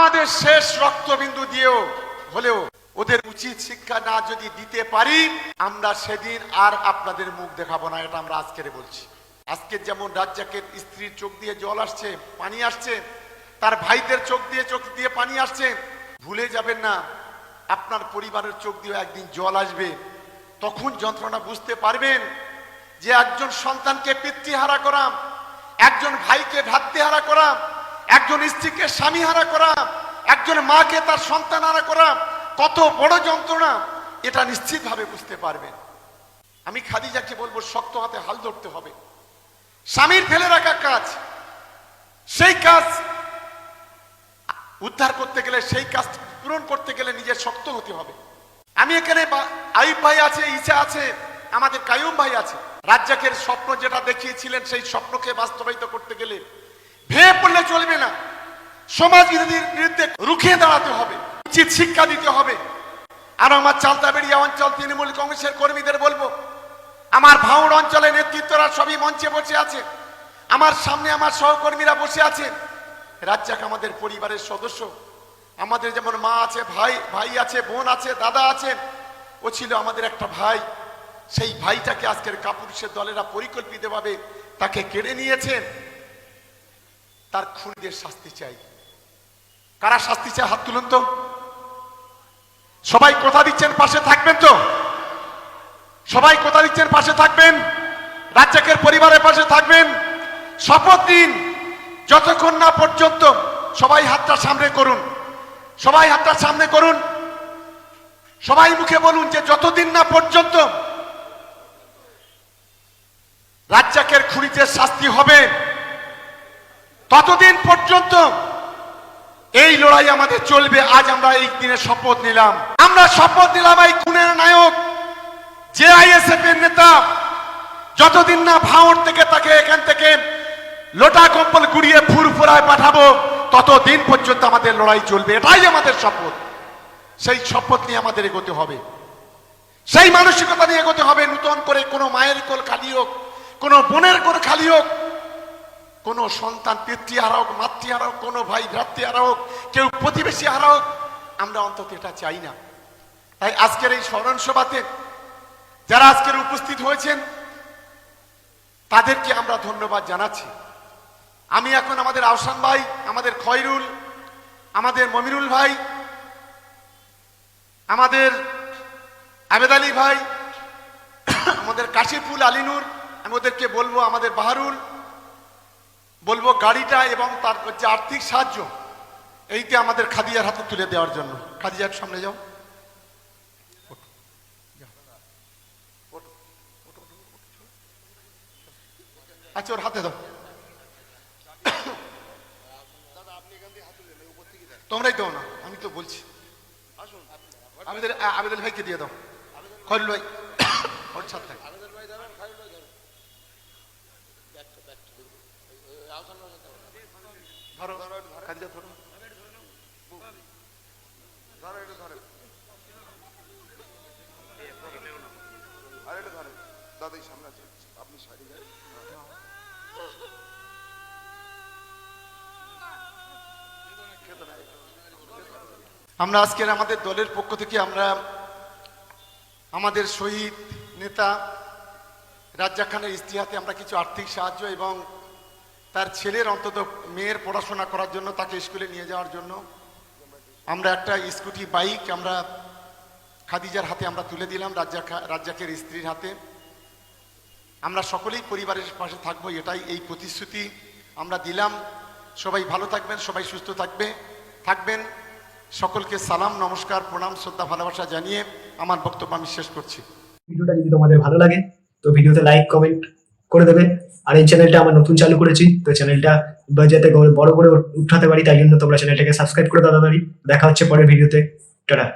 আমাদের শেষ রক্তবিন্দু দিয়েও হলেও ওদের উচিত শিক্ষা না যদি দিতে পারি, আমরা সেদিন আর আপনাদের মুখ দেখাবো না, এটা আমরা আজকের বলছি। আজকে যেমন রাজ্জাকের স্ত্রীর চোখ দিয়ে জল আসছে, পানি আসছে, তার ভাইদের চোখ দিয়ে চোখ দিয়ে পানি আসছে, ভুলে যাবেন না, আপনার পরিবারের চোখ দিয়ে একদিন জল আসবে। তখন যন্ত্রণা বুঝতে পারবেন যে একজন সন্তানকে পিতৃহারা করা একজন ভাইকে ভ্রাতৃহারা করা একজন স্ত্রীকে স্বামী হারা করা, একজন মাকে তার সন্তান হারা করা, কত বড় যন্ত্রণা, এটা নিশ্চিতভাবে বুঝতে পারবেন। আমি খাদিজাকে বলব, শক্ত হাতে হাল ধরতে হবে। স্বামীর ফেলে রাখা কাজ, সেই কাজ উদ্ধার করতে গেলে, সেই কাজ পূরণ করতে গেলে নিজের শক্ত হতে হবে। আমি এখানে আইব ভাই আছে ইসা আছে, আমাদের কায়ুম ভাই আছে। রাজ্জাকের স্বপ্ন যেটা দেখিয়েছিলেন, সেই স্বপ্নকে বাস্তবায়িত করতে গেলে ভেঙে পড়লে চলবে না। সমাজ বিরুদ্ধে রুখে দাঁড়াতে হবে, উচিত শিক্ষা দিতে হবে। আর আমার চালতাবেড়িয়া অঞ্চল, তৃণমূল কংগ্রেসের কর্মীদের বলব, আমার ভাঙড় অঞ্চলের নেতৃত্বরা সবই মঞ্চে বসে আছে। আমার সামনে আমার সহকর্মীরা বসে আছে। রাজ্জাক আমাদের পরিবারের সদস্য। আমাদের যেমন মা আছে, ভাই ভাই আছে, বোন আছে, দাদা আছে ও ছিল আমাদের একটা ভাই। সেই ভাইটাকে আজকের কাপুরুষের দলেরা পরিকল্পিতভাবে তাকে কেড়ে নিয়েছেন। তার খুনিদের শাস্তি চাই। কারা শাস্তি চায়? হাত তুলুন তো। সবাই কথা দিচ্ছেন, পাশে থাকবেন তো। সবাই কথা দিচ্ছেন, পাশে থাকবেন। রাজ্জাকের পরিবারের পাশে থাকবেন। শপথ দিন যতক্ষণ না পর্যন্ত সবাই হাতটা সামনে করুন। সবাই হাতটা সামনে করুন। সবাই মুখে বলুন যে যতদিন না পর্যন্ত রাজ্জাকের খুনিদের শাস্তি হবে ততদিন পর্যন্ত এই লড়াই আমাদের চলবে, আজ আমরা এই দিনে শপথ নিলাম। আমরা শপথ নিলাম এই খুনের নায়ক যে আইএসএফ এর নেতা। যতদিন না ভাঙড় থেকে তাকে এখান থেকে লোটা কম্বল গুড়িয়ে ফুরফুরায় পাঠাবো, ততদিন পর্যন্ত আমাদের লড়াই চলবে। এটাই আমাদের শপথ। সেই শপথ নিয়ে আমাদের এগোতে হবে। সেই মানসিকতা নিয়ে এগোতে হবে। নূতন করে কোনো মায়ের কোল খালি হোক, কোনো বোনের কোল খালি হোক কোনো সন্তান, পিতৃ হারা হোক মাতৃ হারা হোক কোনো ভাই, ভ্রাতৃ হারা হোক কেউ প্রতিবেশী হারা হোক আমরা অন্তত এটা চাই না। তাই আজকের এই স্মরণ সভাতে যারা আজকের উপস্থিত হয়েছেন, তাদেরকে আমরা ধন্যবাদ জানাচ্ছি। আমি এখন আমাদের আহসান ভাই, আমাদের খয়রুল, আমাদের মমিনুল ভাই, আমাদের আবেদ আলী ভাই, আমাদের কাশিফুল আলিনুর আমি ওদেরকে বলব, আমাদের বাহারুল বলব গাড়িটা এবং তার যে আর্থিক সাহায্য এইতে আমাদের খাদিজার হাতে তুলে দেওয়ার জন্য। খাদিজার সামনে যাও। আচ্ছা ওর হাতে দাও। তোমরাই দাও না, আমি তো বলছি। আবেদের আবেদন ভাইকে দিয়ে দাও। খরুল ভাই, ওর ছাত্র সামনে আছে। আপনি আমরা আজকের আমাদের দলের পক্ষ থেকে আমরা আমাদের শহীদ নেতা রাজ্জাক খানের ইস্তিহাতে আমরা কিছু আর্থিক সাহায্য এবং তার ছেলের অন্তত মেয়ের পড়াশোনা করার জন্য, তাকে স্কুলে নিয়ে যাওয়ার জন্য আমরা একটা স্কুটি, বাইক আমরা খাদিজার হাতে আমরা তুলে দিলাম, রাজ্জাক রাজ্জাকের স্ত্রীর হাতে। আমরা সকলেই পরিবারের পাশে থাকব, এটাই এই প্রতিশ্রুতি আমরা দিলাম। সবাই ভালো থাকবেন, সবাই সুস্থ থাকবে, থাকবেন। সকলকে সালাম, নমস্কার, প্রণাম, শ্রদ্ধা, ভালোবাসা জানিয়ে আমার বক্তব্য আমি শেষ করছি। ভিডিওটা যদি তোমাদের ভালো লাগে, তো ভিডিওতে লাইক কমেন্ট করে দেবে। আর এই চ্যানেলটা আমার নতুন চালু করেছি, তো চ্যানেলটা যাতে বড় করে উঠাতে পারি, তাই জন্য তোমরা চ্যানেলটাকে সাবস্ক্রাইব করে, তাড়াতাড়ি। দেখা হচ্ছে পরের ভিডিওতে টাটা।